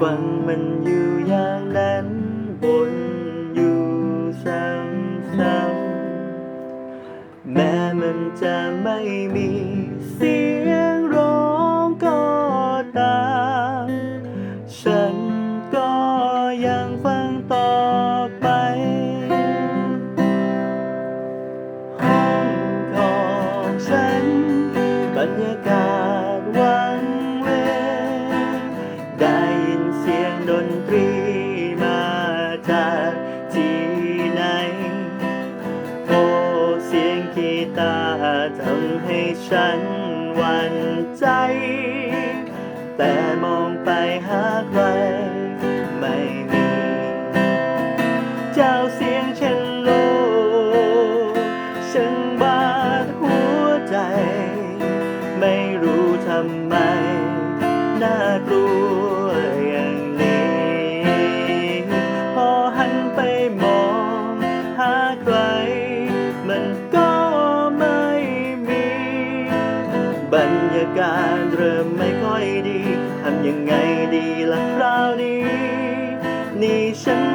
ฟังมันอยู่อย่างนั้นบนอยู่ซ้ำๆแม้มันจะไม่มีเสียงร้องก็ตามฉันก็ยังฟังต่อไปห้องของฉันบรรยากาศ ตาทำให้ฉันหวั่นใจ แต่มองไปหาใคร ไม่มี เจ้าเสียงเชลโลฉันบาดหัวใจ ไม่รู้ทำไม น่ากลัว บรรยาการเริ่มไม่ค่อยดี ทำยังไงดีล่ะคราวนี้ นี่ฉัน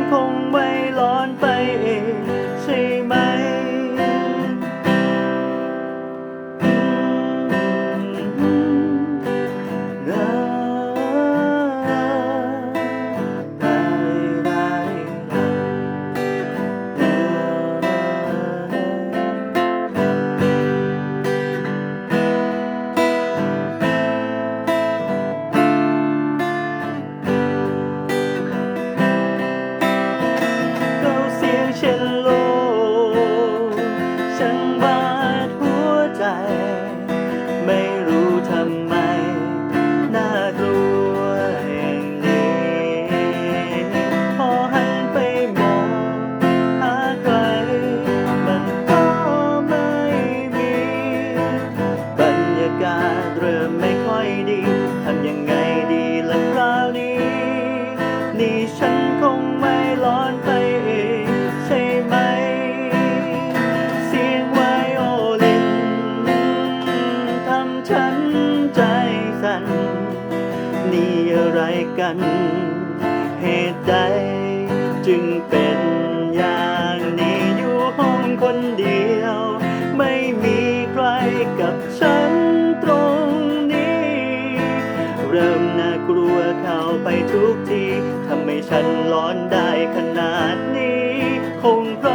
ริ่มไม่ค่อยดี ทำยังไงดีล่ะคราวนี้ นี่ฉันคงไม่ร้อนไปเองใช่ไหม เสียงไวโอลินทำฉันใจสั่น นี่อะไรกัน เหตุใดจึงเป็นอย่างนี้อยู่ห้องคนเดียว ไม่มีใครกับฉัน ทุกทีทำให้ฉันร้อนได้ขนาดนี้ คงเพราะ